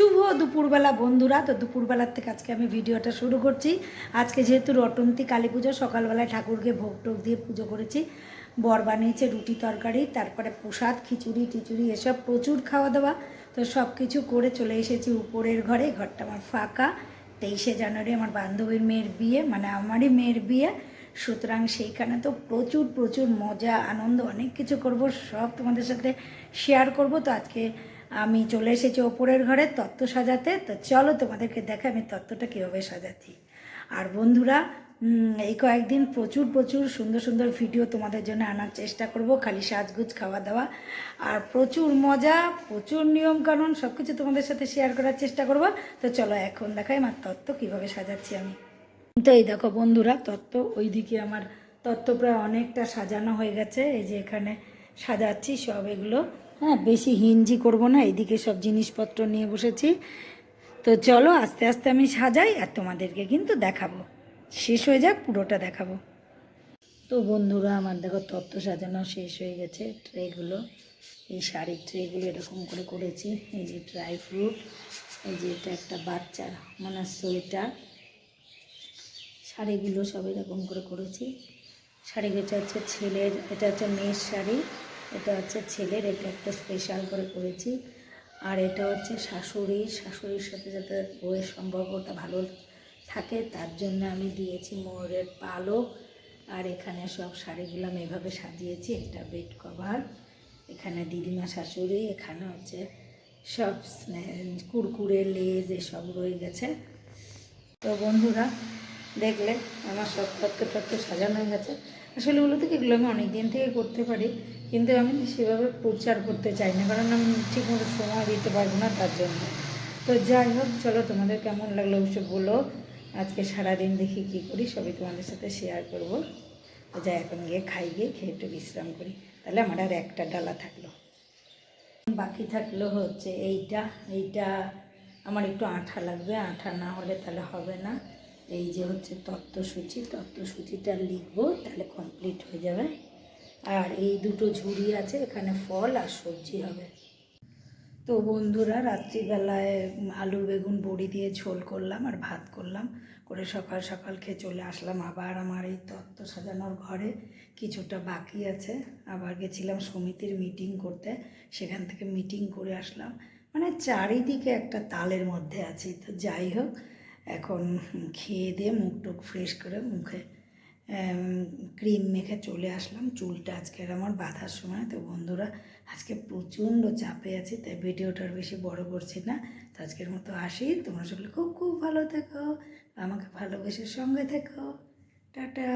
শুভ দুপুরবেলা বন্ধুরা। তো দুপুরবেলার থেকে আজকে আমি ভিডিওটা শুরু করছি। আজকে যেহেতু রটন্তী কালী পুজো, সকালবেলায় ঠাকুরকে ভোগ টোক দিয়ে পুজো করেছি। বর বানিয়েছে রুটি তরকারি, তারপরে প্রসাদ, খিচুড়ি, টিচুড়ি, এসব প্রচুর খাওয়া দাওয়া তো সব কিছু করে চলে এসেছি উপরের ঘরে। ঘরটা আমার ফাঁকা। তেইশে জানুয়ারি আমার বান্ধবীর মেয়ের বিয়ে মানে আমারই মেয়ের বিয়ে। সুতরাং সেইখানে তো প্রচুর প্রচুর মজা, আনন্দ, অনেক কিছু করব, সব তোমাদের সাথে শেয়ার করব। তো আজকে আমি চলে এসেছি ওপরের ঘরে তত্ত্ব সাজাতে। তো চলো তোমাদেরকে দেখে আমি তত্ত্বটা কীভাবে সাজাচ্ছি। আর বন্ধুরা এই কয়েকদিন প্রচুর প্রচুর সুন্দর সুন্দর ভিডিও তোমাদের জন্য আনার চেষ্টা করব, খালি সাজগুজ খাওয়া দাওয়া আর প্রচুর মজা, প্রচুর নিয়ম নিয়মকানুন সব কিছু তোমাদের সাথে শেয়ার করার চেষ্টা করব। তো চলো এখন দেখাই আমার তত্ত্ব কীভাবে সাজাচ্ছি আমি। তো এই দেখো বন্ধুরা, তত্ত্ব ওইদিকে আমার তত্ত্ব প্রায় অনেকটা সাজানো হয়ে গেছে। এই যে এখানে সাজাচ্ছি সব এগুলো। হ্যাঁ বেশি হিঞ্জি করব না, এদিকে সব জিনিসপত্র নিয়ে বসেছি। তো চলো, আস্তে আস্তে আমি সাজাই আর তোমাদেরকে কিন্তু দেখাবো। শেষ হয়ে যাক, পুরোটা দেখাবো। তো বন্ধুরা, আমার দেখো তত্ত্ব সাজানো শেষ হয়ে গেছে। ট্রেগুলো, এই শাড়ির ট্রেগুলো এরকম করে করেছি। এই যে ড্রাই ফ্রুট, এই যে এটা একটা বাচ্চার মানে সোয়েটার। শাড়িগুলো সব এরকম করে করেছি। শাড়িটা হচ্ছে ছেলের, এটা হচ্ছে মেয়ের শাড়ি। এটা হচ্ছে ছেলের, এটা একটা স্পেশাল করে করেছি। আর এটা হচ্ছে শাশুড়ি শাশুড়ির সাথে যাতে বইয়ের সম্পর্কটা ভালো থাকে, তার জন্য আমি দিয়েছি ময়ূরের পালক। আর এখানে সব শাড়িগুলো আমি এভাবে সাজিয়েছি এটা বেড কভার এখানে দিদিমা শাশুড়ি, এখানে হচ্ছে সব কুরকুরে, লেজ, এসব রয়ে গেছে। তো বন্ধুরা দেখলে আমার সব তত্ত্ব তত্ত্ব সাজানো হয়ে গেছে। আসলে ওগুলো থেকে এগুলো আমি অনেক দিন থেকে করতে পারি, কিন্তু আমি সেভাবে প্রচার করতে চাই না, কারণ আমি ঠিক মতো সময় দিতে পারব না তার জন্য। তো যাই হোক, চলো তোমাদের কেমন লাগল অবশ্য বলো আজকে সারাদিন দেখি কী করি, সবই তোমাদের সাথে শেয়ার করব। যাই, এখন গিয়ে খাই, গিয়ে খেয়ে একটু বিশ্রাম করি। তাহলে আমার আর একটা ডালা থাকল। বাকি থাকল হচ্ছে এইটা। এইটা আমার একটু আঠা লাগবে, আঠা না হলে তাহলে হবে না। এই যে হচ্ছে তত্ত্বসূচি, তত্ত্বসূচিটা লিখব, তাহলে কমপ্লিট হয়ে যাবে। আর এই দুটো ঝুড়ি আছে, এখানে ফল আর সবজি হবে। তো বন্ধুরা, রাত্রিবেলায় আলু, বেগুন, বড়ি দিয়ে ঝোল করলাম আর ভাত করলাম। করে সকাল সকাল খেয়ে চলে আসলাম আবার আমার এই তত্ত্ব সাজানোর ঘরে। কিছুটা বাকি আছে। আবার গেছিলাম সমিতির মিটিং করতে। সেখান থেকে মিটিং করে আসলাম। মানে চারিদিকে একটা তালের মধ্যে আছি। তো যাই হোক এখন খেয়ে দিয়ে মুখ টুক ফ্রেশ করে মুখে ক্রিম মেখে চলে আসলাম। চুলটা আজকের আমার বাঁধার সময়, তো বন্ধুরা আজকে প্রচণ্ড চাপে আছি, তাই ভিডিওটার বেশি বড় করছি না। তো আজকের মতো আসি। তোমরা সকলে খুব খুব ভালো থেকো, আমাকে ভালোবেসে সঙ্গে থেকো। টাটা।